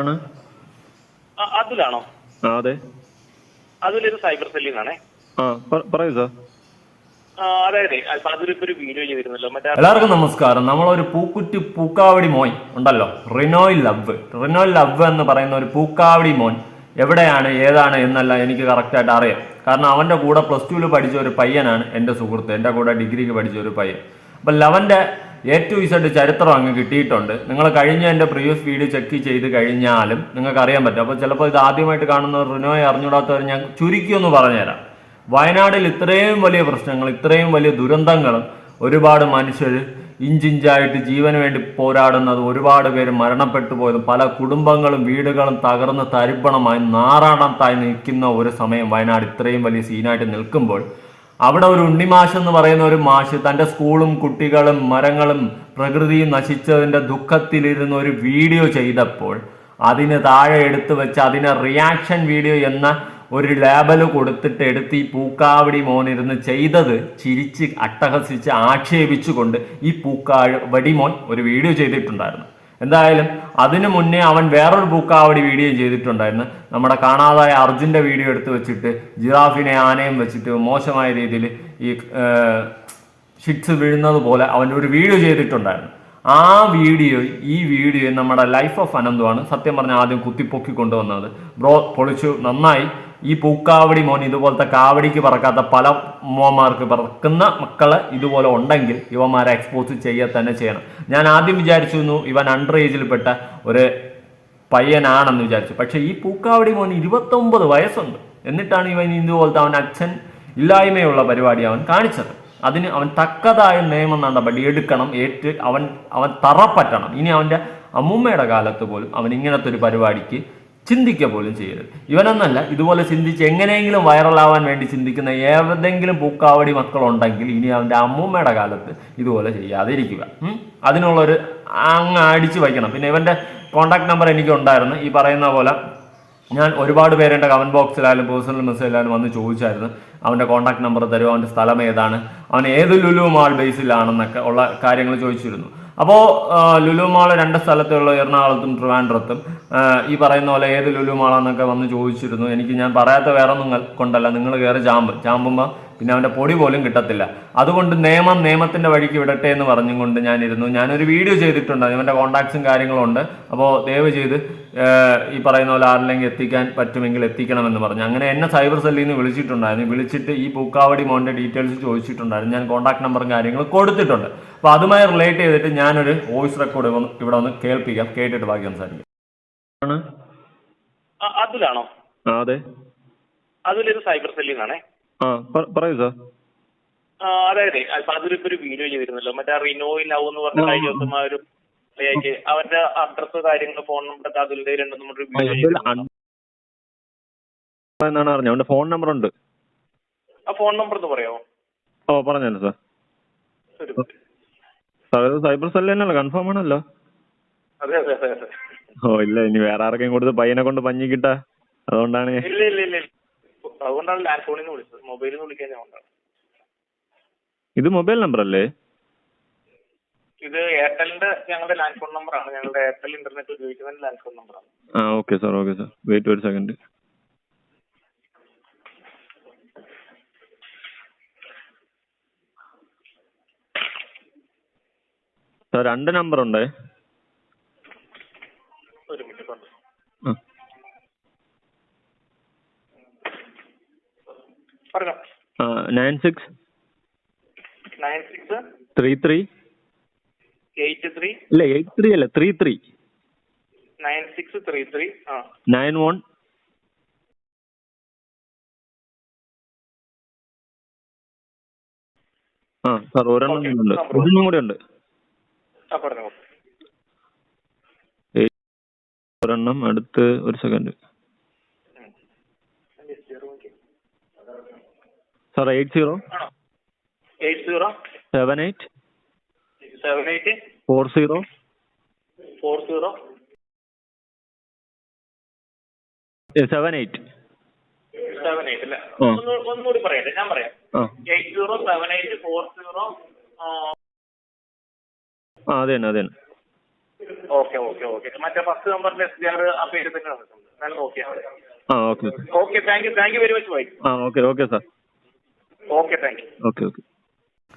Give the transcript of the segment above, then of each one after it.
ആണ്? അതുലാണോ? ആ അതെ. അതിലൊരു സൈബർ ആ പ- പറയൂ സാർ. ഒരു എല്ലാവർക്കും നമസ്കാരം. നമ്മളൊരു പൂക്കുറ്റി പൂക്കാവടി മോൻ ഉണ്ടല്ലോ റിനോയ് ലവ്. റിനോയ് ലവ് എന്ന് പറയുന്ന ഒരു പൂക്കാവടി മോൻ എവിടെയാണ് ഏതാണ് എന്നല്ല എനിക്ക് കറക്റ്റ് ആയിട്ട് അറിയാം. കാരണം അവന്റെ കൂടെ പ്ലസ് ടുവിൽ പഠിച്ച ഒരു പയ്യനാണ് എന്റെ സുഹൃത്ത്. എന്റെ കൂടെ ഡിഗ്രിക്ക് പഠിച്ച ഒരു പയ്യൻ. അപ്പം ലവന്റെ എ ടു ഇസഡ് ചരിത്രം അങ്ങ് കിട്ടിയിട്ടുണ്ട്. നിങ്ങൾ കഴിഞ്ഞ എന്റെ പ്രീവിയസ് വീഡിയോ ചെക്ക് ചെയ്ത് കഴിഞ്ഞാലും നിങ്ങൾക്ക് അറിയാൻ പറ്റും. അപ്പോൾ ചിലപ്പോൾ ഇത് ആദ്യമായിട്ട് കാണുന്ന റിനോയെ അറിഞ്ഞൂടാത്തവർ ഞാൻ ചുരുക്കി ഒന്ന് പറഞ്ഞുതരാം. വയനാടിൽ ഇത്രയും വലിയ പ്രശ്നങ്ങൾ ഇത്രയും വലിയ ദുരന്തങ്ങളും ഒരുപാട് മനുഷ്യർ ഇഞ്ചിഞ്ചായിട്ട് ജീവന് വേണ്ടി പോരാടുന്നത് ഒരുപാട് പേര് മരണപ്പെട്ടു പോയത് പല കുടുംബങ്ങളും വീടുകളും തകർന്ന് തരിപ്പണമായി നാറാണത്തായി നിൽക്കുന്ന ഒരു സമയം വയനാട് ഇത്രയും വലിയ സീനായിട്ട് നിൽക്കുമ്പോൾ അവിടെ ഒരു ഉണ്ണിമാഷ് എന്ന് പറയുന്ന ഒരു മാഷ് തന്റെ സ്കൂളും കുട്ടികളും മരങ്ങളും പ്രകൃതിയും നശിച്ചതിന്റെ ദുഃഖത്തിലിരുന്ന് ഒരു വീഡിയോ ചെയ്തപ്പോൾ അതിന് താഴെ എടുത്തു വെച്ച് അതിനെ റിയാക്ഷൻ വീഡിയോ എന്ന ഒരു ലേബൽ കൊടുത്തിട്ട് എടുത്ത് ഈ പൂക്കാവടി മോനിരുന്ന് ചെയ്തത് ചിരിച്ച് അട്ടഹസിച്ച് ആക്ഷേപിച്ചുകൊണ്ട് ഈ പൂക്കാവടി മോൻ ഒരു വീഡിയോ ചെയ്തിട്ടുണ്ടായിരുന്നു. എന്തായാലും അതിനു മുന്നേ അവൻ വേറൊരു പൂക്കാവടി വീഡിയോ ചെയ്തിട്ടുണ്ടായിരുന്നു. നമ്മുടെ കാണാതായ അർജുന്റെ വീഡിയോ എടുത്ത് വെച്ചിട്ട് ജിറാഫിനെ ആനയും വെച്ചിട്ട് മോശമായ രീതിയിൽ ഈ ഷിറ്റ്സ് വീഴുന്നത് പോലെ അവൻ ഒരു വീഡിയോ ചെയ്തിട്ടുണ്ടായിരുന്നു. ആ വീഡിയോ ഈ വീഡിയോ നമ്മുടെ ലൈഫ് ഓഫ് അനന്തമാണ് സത്യം പറഞ്ഞാൽ ആദ്യം കുത്തിപ്പൊക്കി കൊണ്ടുവന്നത് ബ്രോ പൊളിച്ചു നന്നായി. ഈ പൂക്കാവടി മോൻ ഇതുപോലത്തെ കാവടിക്ക് പറക്കാത്ത പല മോന്മാർക്ക് പറക്കുന്ന മക്കൾ ഇതുപോലെ ഉണ്ടെങ്കിൽ ഇവന്മാരെ എക്സ്പോസ് ചെയ്യുക തന്നെ ചെയ്യണം. ഞാൻ ആദ്യം വിചാരിച്ചിരുന്നു ഇവൻ അണ്ടർ ഏജിൽപ്പെട്ട ഒരു പയ്യനാണെന്ന് വിചാരിച്ചു. പക്ഷേ ഈ പൂക്കാവടി മോൻ ഇരുപത്തൊമ്പത് വയസ്സുണ്ട്. എന്നിട്ടാണ് ഇവൻ ഇതുപോലത്തെ അവൻ അച്ഛൻ ഇല്ലായ്മയുള്ള പരിപാടി അവൻ കാണിച്ചത്. അതിന് അവൻ തക്കതായ നിയമം നടപടി എടുക്കണം ഏറ്റ് അവൻ അവൻ തറപ്പറ്റണം. ഇനി അവന്റെ അമ്മൂമ്മയുടെ കാലത്ത് പോലും അവൻ ഇങ്ങനത്തെ ഒരു പരിപാടിക്ക് ചിന്തിക്കുക പോലും ചെയ്യരുത്. ഇവനൊന്നല്ല ഇതുപോലെ ചിന്തിച്ച് എങ്ങനെയെങ്കിലും വൈറലാവാൻ വേണ്ടി ചിന്തിക്കുന്ന ഏതെങ്കിലും പൂക്കാവടി മക്കളുണ്ടെങ്കിൽ ഇനി അവന്റെ അമ്മൂമ്മയുടെ കാലത്ത് ഇതുപോലെ ചെയ്യാതിരിക്കുക? അതിനുള്ളൊരു അങ്ങ് അടിച്ചു വയ്ക്കണം. പിന്നെ ഇവന്റെ കോൺടാക്ട് നമ്പർ എനിക്ക് ഉണ്ടായിരുന്നു ഈ പറയുന്ന പോലെ ഞാൻ ഒരുപാട് പേരെന്റെ കമന്റ് ബോക്സിലായാലും പേഴ്സണൽ മെസ്സേജിലായാലും വന്ന് ചോദിച്ചായിരുന്നു. അവന്റെ കോൺടാക്ട് നമ്പർ തരുമോ? അവന്റെ സ്ഥലം ഏതാണ്? അവൻ ഏത് ലുലു മാൾ ബേസിലാണെന്നൊക്കെ ഉള്ള കാര്യങ്ങൾ ചോദിച്ചിരുന്നു. അപ്പോൾ ലുലു മാള രണ്ട് സ്ഥലത്തുള്ള എറണാകുളത്തും ട്രിവാൻഡ്രത്തും. ഈ പറയുന്ന പോലെ ഏത് ലുലു മാളാന്നൊക്കെ വന്ന് ചോദിച്ചിരുന്നു. എനിക്ക് ഞാൻ പറയാത്ത വേറെ നിങ്ങൾ കൊണ്ടല്ല. നിങ്ങൾ കയറി ചാമ്പ് ചാമ്പുമ്പോൾ പിന്നെ അവന്റെ പൊടി പോലും കിട്ടത്തില്ല. അതുകൊണ്ട് നിയമം നിയമത്തിന്റെ വഴിക്ക് വിടട്ടെ എന്ന് പറഞ്ഞുകൊണ്ട് ഞാനിരുന്നു. ഞാനൊരു വീഡിയോ ചെയ്തിട്ടുണ്ട്. ഇവന്റെ കോൺടാക്ട്സും കാര്യങ്ങളും ഉണ്ട്. അപ്പോൾ ദയവ് ചെയ്ത് ഈ പറയുന്ന പോലെ ആരിലെങ്കിൽ എത്തിക്കാൻ പറ്റുമെങ്കിൽ എത്തിക്കണമെന്ന് പറഞ്ഞു. അങ്ങനെ എന്നെ സൈബർ സെല്ലിൽ നിന്ന് വിളിച്ചിട്ടുണ്ടായിരുന്നു. വിളിച്ചിട്ട് ഈ പൂക്കാവടി മോന്റെ ഡീറ്റെയിൽസ് ചോദിച്ചിട്ടുണ്ടായിരുന്നു. ഞാൻ കോൺടാക്ട് നമ്പറും കാര്യങ്ങളും കൊടുത്തിട്ടുണ്ട്. അപ്പോൾ അതുമായി റിലേറ്റ് ചെയ്തിട്ട് ഞാനൊരു വോയിസ് റെക്കോർഡ് ഇവിടെ ഒന്ന് കേൾപ്പിക്കാം. കേട്ടിട്ട് ബാക്കി സംസാരിക്കാം. ആണ്? ആ, അതുലാണോ? അതെ. അതിലൊരു സൈബർ സെല്ലിൽ നിന്നാണേ ആ പ- പറയൂ സാർ ആ, അതായത് അപ്പൊ അതിലിപ്പോ ഒരു വീഡിയോ ചെയ്തിരുന്നല്ലോ. മറ്റേ റിനോയിൽ ലവ് എന്ന് പറഞ്ഞ കഴിഞ്ഞ ദിവസം ആ ഒരു അവന്റെ അഡ്രസ് കാര്യങ്ങൾ ഫോൺ നമ്പർ അതിലൂടെ രണ്ടും നമ്മൾ വീഡിയോ എന്നാണ് അറിഞ്ഞത്? അവന്റെ ഫോൺ നമ്പർ ഉണ്ട്. ആ ഫോൺ നമ്പർ ഒന്ന് പറയാമോ? ഓ പറഞ്ഞു സാർ സൈബർ സെല്ല് തന്നെയല്ലേ കൺഫേം ആണല്ലോ? അതെ അതെ അതെ അതെ. ഓ ഇല്ല ഇനി വേറെ ആർക്കെങ്കിലും കൊടുത്ത് പയ്യനെ കൊണ്ട് പഞ്ഞി കിട്ടാ. അതുകൊണ്ടാണ്. ഇല്ല ഇല്ല ഇല്ല. അതുകൊണ്ടാണ് ലാൻഡ് ഫോണിൽ നിന്ന് വിളിച്ചത്. മൊബൈലിൽ നിന്ന് വിളിക്കാൻ ഞാൻ ഇത് മൊബൈൽ നമ്പർ അല്ലേ? ഇത് എയർടെലിന്റെ ഞങ്ങളുടെ ലാൻഡ് ഫോൺ നമ്പർ ആണ്. ഞങ്ങളുടെ എയർടെൽ ഇന്റർനെറ്റ് ഉപയോഗിക്കുന്ന ലാൻഡ് ഫോൺ നമ്പറാണ് ആ okay sir okay sir wait ഒരു സെക്കൻഡ് സാർ രണ്ട് നമ്പർ ഉണ്ടേ ഒരു മിനിറ്റ് പറഞ്ഞു ആ. പറഞ്ഞോ. Nine six nine six three three eight three ഇല്ല എയ്റ്റ് ത്രീ അല്ല three three nine six three three nine one ആ സാർ ഒരെണ്ണം കൂടെ ഉണ്ട്. ഒരെണ്ണം കൂടെ ഉണ്ട്. ആ പറഞ്ഞോ. ഒരെണ്ണം അടുത്ത് ഒരു second sir eight zero eight zero seven eight seven eight four zero four zero seven eight seven eight അല്ലേ? ഒന്നുകൂടി പറയട്ടെ ഞാൻ പറയാം. Eight zero seven eight four zero ആ അത് തന്നെ അത് തന്നെ. Okay okay okay. മറ്റേ ഫസ്റ്റ് നമ്പറിന്റെ എസ് ഡി ആർ ആ പേര് തന്നെ വന്നിട്ടുണ്ട്. ഞാൻ ആ okay okay. Okay thank you thank you very much Y ആ okay okay sir. Okay thank you. Okay okay.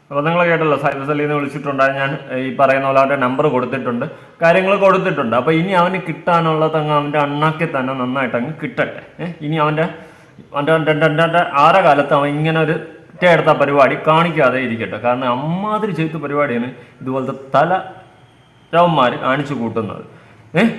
അപ്പോൾ നിങ്ങൾ കേട്ടല്ലോ സൈബസ് സെല്ലിൽ നിന്ന് വിളിച്ചിട്ടുണ്ടായി ഞാൻ ഈ പറയുന്ന പോലെ അവന്റെ നമ്പർ കൊടുത്തിട്ടുണ്ട്. കാര്യങ്ങൾ കൊടുത്തിട്ടുണ്ട്. അപ്പോൾ ഇനി അവന് കിട്ടാനുള്ള തങ്ങ അവന്റെ അണ്ണാക്കി തന്നെ നന്നായിട്ട് അങ്ങ് കിട്ടട്ടെ. ഇനി അവന്റെ അവന്റെ ആറ അവന്റെ ആര കാലത്ത് അവൻ ഇങ്ങനെ ഒരു എടുത്ത പരിപാടി കാണിക്കാതെ ഇരിക്കട്ടെ. കാരണം അമ്മാതിരി ചെയ്ത പരിപാടിയാണ് ഇതുപോലത്തെ തല ചവന്മാർ കാണിച്ചു കൂട്ടുന്നത്. ഏഹ്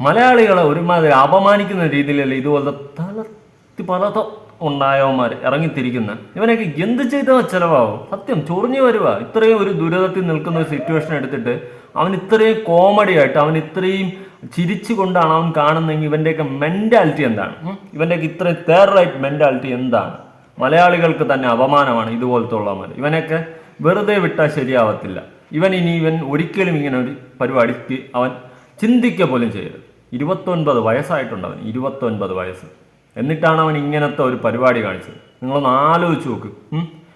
മലയാളികളെ ഒരുമാതിരി അപമാനിക്കുന്ന രീതിയിലല്ല ഇതുപോലത്തെ തലത്തി പലത ഉണ്ടായവന്മാർ ഇറങ്ങിത്തിരിക്കുന്ന. ഇവനൊക്കെ എന്ത് ചെയ്ത ചിലവാകും സത്യം ചൊറിഞ്ഞു വരുക ഇത്രയും ഒരു ദുരിതത്തിൽ നിൽക്കുന്ന ഒരു സിറ്റുവേഷൻ എടുത്തിട്ട് അവൻ ഇത്രയും കോമഡി ആയിട്ട് അവൻ ഇത്രയും ചിരിച്ചു കൊണ്ടാണ് അവൻ കാണുന്നെങ്കിൽ ഇവന്റെയൊക്കെ മെന്റാലിറ്റി എന്താണ്? ഇവന്റെയൊക്കെ ഇത്രയും തേറൈറ്റ് മെന്റാലിറ്റി എന്താണ്? മലയാളികൾക്ക് തന്നെ അപമാനമാണ് ഇതുപോലത്തെ ഉള്ളവന്മാർ ഇവനൊക്കെ വെറുതെ വിട്ടാൽ ശരിയാവത്തില്ല. ഇവൻ ഇനി ഇവൻ ഒരിക്കലും ഇങ്ങനെ ഒരു പരിപാടിക്ക് അവൻ ചിന്തിക്കുക പോലും ചെയ്യരുത്. ഇരുപത്തൊൻപത് വയസ്സായിട്ടുണ്ട് അവൻ ഇരുപത്തൊൻപത് വയസ്സ്. എന്നിട്ടാണ് അവൻ ഇങ്ങനത്തെ ഒരു പരിപാടി കാണിച്ചത്. നിങ്ങളൊന്ന് ആലോചിച്ച് നോക്ക്?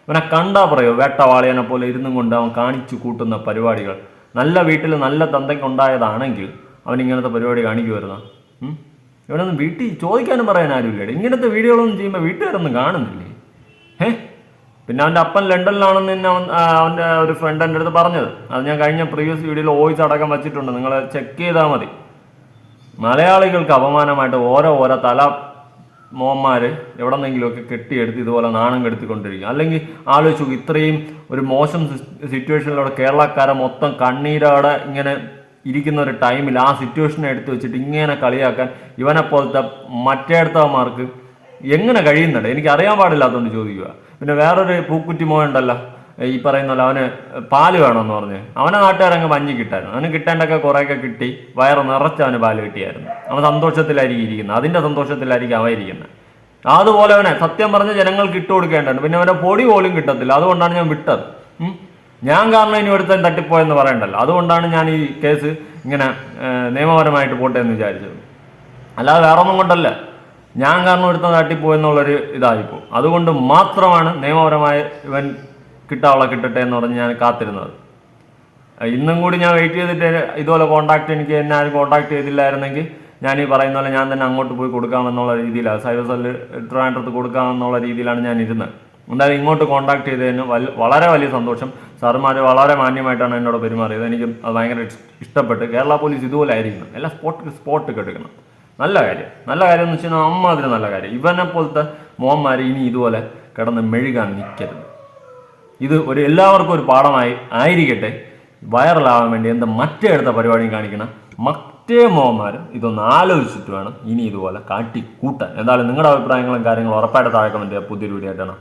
ഇവനെ കണ്ടാ പറയോ? വേട്ടവാളിയനെ പോലെ ഇരുന്നും കൊണ്ട് അവൻ കാണിച്ചു കൂട്ടുന്ന പരിപാടികൾ. നല്ല വീട്ടിൽ നല്ല തന്തയ്ക്കുണ്ടായതാണെങ്കിൽ അവൻ ഇങ്ങനത്തെ പരിപാടി കാണിക്കുമായിരുന്ന ഇവനൊന്നും വീട്ടിൽ ചോദിക്കാനും പറയാൻ ആരുമില്ല ഇങ്ങനത്തെ വീഡിയോകളൊന്നും ചെയ്യുമ്പോൾ വീട്ടുകാരൊന്നും കാണുന്നില്ലേ? ഏ പിന്നെ അവന്റെ അപ്പൻ ലണ്ടനിലാണെന്ന് തന്നെ അവൻ അവന്റെ ഒരു ഫ്രണ്ട് എന്റെ അടുത്ത് പറഞ്ഞത്. അത് ഞാൻ കഴിഞ്ഞ പ്രീവിയസ് വീഡിയോയിൽ വോയിസ് അടക്കം വെച്ചിട്ടുണ്ട്. നിങ്ങൾ ചെക്ക് ചെയ്താൽ മതി. മലയാളികൾക്ക് അപമാനമായിട്ട് ഓരോ ഓരോ തല മോന്മാർ എവിടെ നിന്നെങ്കിലുമൊക്കെ കെട്ടിയെടുത്ത് ഇതുപോലെ നാണം കെടുത്തിക്കൊണ്ടിരിക്കും. അല്ലെങ്കിൽ ആലോചിച്ചു ഇത്രയും ഒരു മോശം സിറ്റുവേഷനിലൂടെ കേരളക്കാരെ മൊത്തം കണ്ണീരോടെ ഇങ്ങനെ ഇരിക്കുന്ന ഒരു ടൈമിൽ ആ സിറ്റുവേഷനെ എടുത്തു വെച്ചിട്ട് ഇങ്ങനെ കളിയാക്കാൻ ഇവനെ പോലത്തെ മറ്റേടത്തവന്മാർക്ക് എങ്ങനെ കഴിയുന്നുണ്ട്? എനിക്ക് അറിയാൻ പാടില്ലാത്തതുകൊണ്ട് ചോദിക്കുക പിന്നെ വേറൊരു പൂക്കുറ്റി മോനുണ്ടല്ലോ ഈ പറയുന്ന പോലെ അവന് പാൽ വേണമെന്ന് പറഞ്ഞ്. അവനെ നാട്ടുകാരങ്ങ് മഞ്ഞ് കിട്ടായിരുന്നു. അവന് കിട്ടേണ്ടൊക്കെ കുറേയൊക്കെ കിട്ടി. വയറ് നിറച്ച് അവന് പാൽ കിട്ടിയായിരുന്നു. അവൻ സന്തോഷത്തിലായിരിക്കും ഇരിക്കുന്നത് അതിന്റെ സന്തോഷത്തിലായിരിക്കും അവൻ ഇരിക്കുന്നത് അതുപോലെ അവനെ സത്യം പറഞ്ഞ ജനങ്ങൾക്ക് ഇട്ട് കൊടുക്കേണ്ടത് പിന്നെ അവന്റെ പൊടി പോലും കിട്ടത്തില്ല. അതുകൊണ്ടാണ് ഞാൻ വിട്ടത്. ഞാൻ കാരണം ഇനി ഒരുത്തൻ തട്ടിപ്പോയെന്ന് പറയണ്ടല്ലോ. അതുകൊണ്ടാണ് ഞാൻ ഈ കേസ് ഇങ്ങനെ നിയമപരമായിട്ട് പോട്ടെ എന്ന് വിചാരിച്ചത്. അല്ലാതെ വേറൊന്നും കൊണ്ടല്ല. ഞാൻ കാരണം ഒരുത്തൻ തട്ടിപ്പോയെന്നുള്ളൊരു ഇതായിപ്പോ അതുകൊണ്ട് മാത്രമാണ് നിയമപരമായ ഇവൻ കിട്ടാനുള്ള കിട്ടട്ടെ എന്ന് പറഞ്ഞ് ഞാൻ കാത്തിരുന്നത്. ഇന്നും കൂടി ഞാൻ വെയിറ്റ് ചെയ്തിട്ട് ഇതുപോലെ കോണ്ടാക്ട് എനിക്ക് എന്നെ ആരും കോൺടാക്ട് ചെയ്തില്ലായിരുന്നെങ്കിൽ ഞാൻ ഈ പറയുന്ന പോലെ ഞാൻ തന്നെ അങ്ങോട്ട് പോയി കൊടുക്കാമെന്നുള്ള രീതിയിലാണ്. സൈബർ സെല്ല് ട്രാൻഡർത്ത് കൊടുക്കാമെന്നുള്ള രീതിയിലാണ് ഞാൻ ഇരുന്നത്. എന്തായാലും ഇങ്ങോട്ട് കോണ്ടാക്ട് ചെയ്തതിന് വളരെ വലിയ സന്തോഷം. സാറുമാർ വളരെ മാന്യമായിട്ടാണ് എന്നോട് പെരുമാറിയത്. എനിക്ക് അത് ഭയങ്കര ഇഷ്- ഇഷ്ടപ്പെട്ട് കേരള പോലീസ് ഇതുപോലെ ആയിരിക്കണം. എല്ലാം സ്പോട്ട് സ്പോട്ട് എടുക്കണം. നല്ല കാര്യം. നല്ല കാര്യം എന്ന് വെച്ചാൽ അമ്മ അതിന് നല്ല കാര്യം. ഇവനെ പോലത്തെ മോന്മാർ ഇനി ഇതുപോലെ കിടന്ന് മെഴുകാൻ നിൽക്കരുത് ഇത് ഒരു എല്ലാവർക്കും ഒരു പാഠമായി ആയിരിക്കട്ടെ. വൈറലാവാൻ വേണ്ടി എന്താ മറ്റേ എടുത്ത പരിപാടിയും കാണിക്കണം. മറ്റേ മോഹന്മാരും ഇതൊന്ന് ആലോചിച്ചിട്ട് വേണം ഇനി ഇതുപോലെ കാട്ടി കൂട്ടാൻ എന്തായാലും നിങ്ങളുടെ അഭിപ്രായങ്ങളും കാര്യങ്ങളും ഉറപ്പായിട്ട് താഴെ കമന്റ് ചെയ്യുക പുതിയൊരു വീഡിയോ ആയിട്ടാണ്